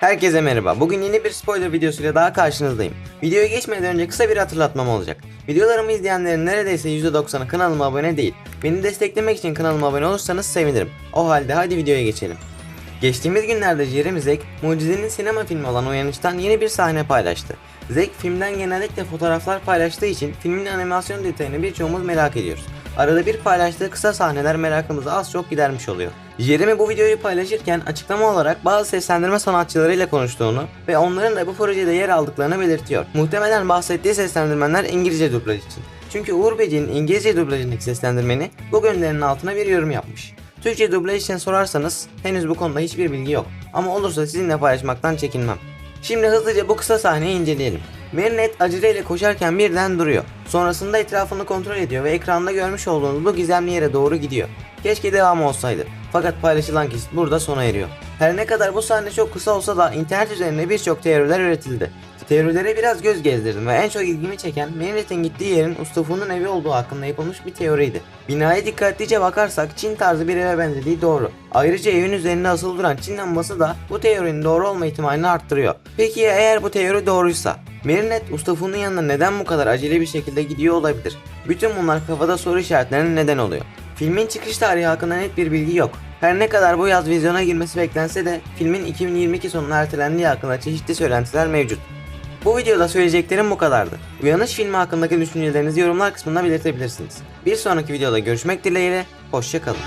Herkese merhaba. Bugün yeni bir spoiler videosuyla daha karşınızdayım. Videoya geçmeden önce kısa bir hatırlatmam olacak. Videolarımı izleyenlerin neredeyse %90'ı kanalıma abone değil. Beni desteklemek için kanalıma abone olursanız sevinirim. O halde hadi videoya geçelim. Geçtiğimiz günlerde Jeremy Zek, mucizenin sinema filmi olan Uyanış'tan yeni bir sahne paylaştı. Zek filmden genellikle fotoğraflar paylaştığı için filmin animasyon detayını birçoğumuz merak ediyoruz. Arada bir paylaştığı kısa sahneler merakımızı az çok gidermiş oluyor. Jeremy bu videoyu paylaşırken açıklama olarak bazı seslendirme sanatçılarıyla konuştuğunu ve onların da bu projede yer aldıklarını belirtiyor. Muhtemelen bahsettiği seslendirmenler İngilizce dublaj için. Çünkü Uğur Böceğin İngilizce dublajındaki seslendirmeni bu gönderinin altına bir yorum yapmış. Türkçe dublaj için sorarsanız henüz bu konuda hiçbir bilgi yok. Ama olursa sizinle paylaşmaktan çekinmem. Şimdi hızlıca bu kısa sahneyi inceleyelim. Marinette aceleyle koşarken birden duruyor. Sonrasında etrafını kontrol ediyor ve ekranda görmüş olduğunuz bu gizemli yere doğru gidiyor. Keşke devamı olsaydı. Fakat paylaşılan kesit burada sona eriyor. Her ne kadar bu sahne çok kısa olsa da internet üzerinde birçok teoriler üretildi. Teorilere biraz göz gezdirdim ve en çok ilgimi çeken Marinette'in gittiği yerin Ustafu'nun evi olduğu hakkında yapılmış bir teoriydi. Binaya dikkatlice bakarsak Çin tarzı bir eve benzediği doğru. Ayrıca evin üzerinde asılı duran Çin lambası da bu teorinin doğru olma ihtimalini arttırıyor. Peki ya eğer bu teori doğruysa? Marinette Ustafu'nun yanına neden bu kadar acele bir şekilde gidiyor olabilir? Bütün bunlar kafada soru işaretlerine neden oluyor. Filmin çıkış tarihi hakkında net bir bilgi yok. Her ne kadar bu yaz vizyona girmesi beklense de filmin 2022 sonuna ertelendiği hakkında çeşitli söylentiler mevcut. Bu videoda söyleyeceklerim bu kadardı. Uyanış filmi hakkındaki düşüncelerinizi yorumlar kısmında belirtebilirsiniz. Bir sonraki videoda görüşmek dileğiyle, hoşçakalın.